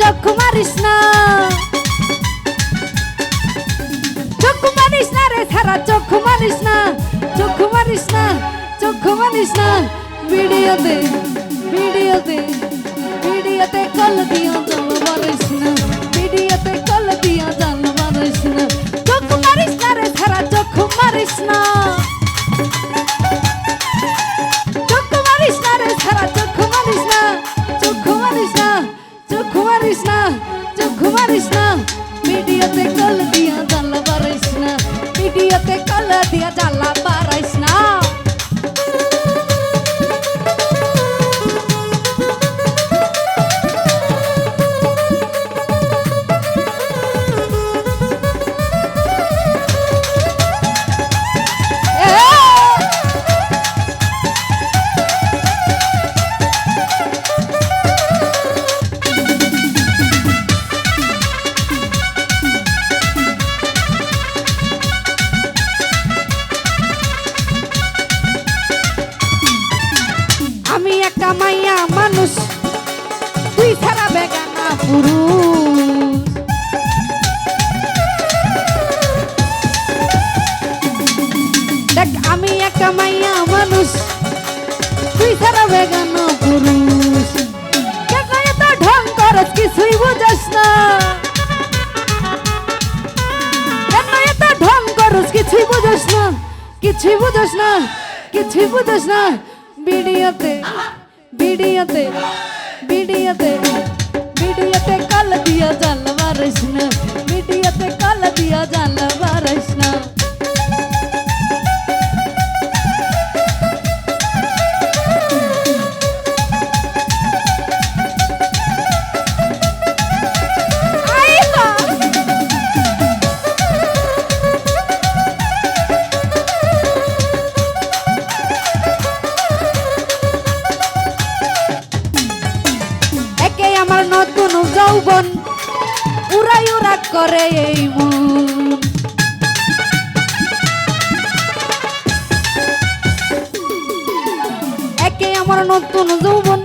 চোখ মারিস না। চোখ মারিস না রে সারা, চোখ মারিস না। চোখ মারিস না, চোখ মারিস না। ভিডিওতে মারিস না। ভিডিওতে কল দিয়া জানলা বারাইস না। ভিডিওতে কল দিয়া জানলা বারাইস আমি একটা মাইয়া মানুষ। তুই ছাড়া বেগানা পুরুষ। দেখ, আমি একটা মাইয়া মানুষ। তুই ছাড়া বেগানা পুরুষ। ঢং করস, কিছুই বুঝাস না। ঢং করস, কিছুই বুঝাস না। কিছুই বুঝাস না, কিছুই বুঝাস না। ভিডিওতে ভিডিওতে ভিডিওতে ভিডিওতে কাল দিয়া জাল বারিস না ভিডিওতে কাল দিয়া জাল বারিস যৌবন উড়াই উড়া করে এই মন। একে আমার নতুন যৌবন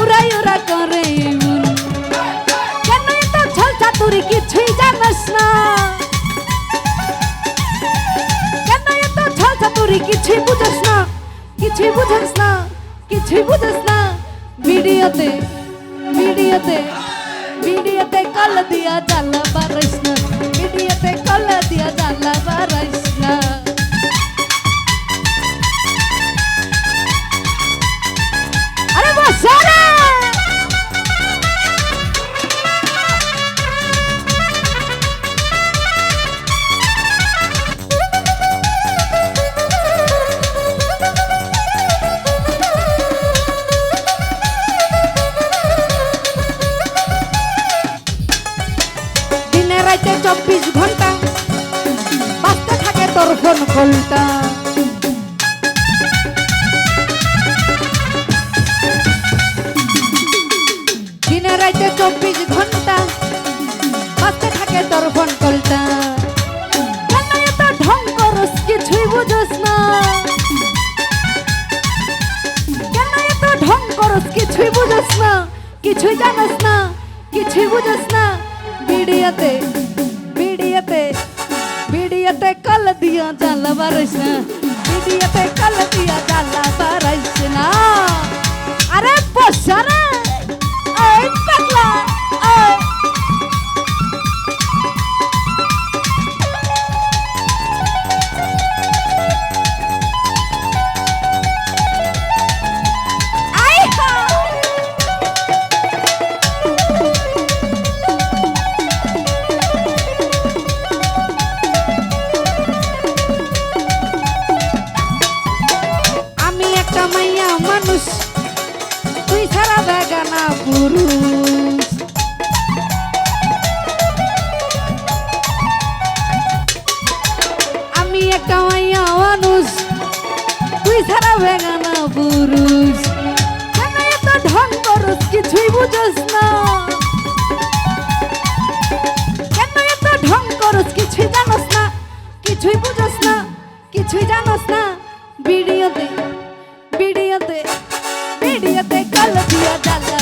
উড়াই উড়া করে এই মন। কেন এত ছল চাতুরি কিছুই জানাস না? কেন এত ছল চাতুরি কিছুই বুঝাস না? কিছুই বুঝাস না? কিছুই বুঝাস না? ভিডিওতে ভিডিওতে ভিডিওতে কল দিয়া জালা বারাইস না ভিডিওতে কল রাইতে চব্বিশ ঘণ্টা। বাঁচতে থাকে তোর ফোন কলটা। দিনে রাইতে চব্বিশ ঘণ্টা বাঁচতে থাকে তোর ফোন এত ঢং করস কিছুই বুঝোস না। কেন এত ঢং করস কিছুই বুঝোস না। কিছুই জানোস না, কিছুই বুঝোস না। ভিডিওতে ভিডিওতে ভিডিওতে কল দিয়া জালা বারাইস না ভিডিওতে কল দিয়া জালা বারাইস না আরে বসারে আমি একটা মানুষ, তুই ঢং করস, কিছুই বুঝস না। কেন এত ঢং করস, কিছুই জানোস না। কিছুই বুঝস না, কিছুই জানোস না। ভিডিওতে ভিডিওতে ভিডিওতে কল দিয়া জালা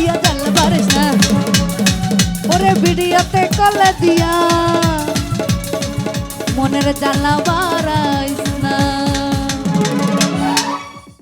ভিডিওতে কাল দিয়া মনের জ্বালা বাড়া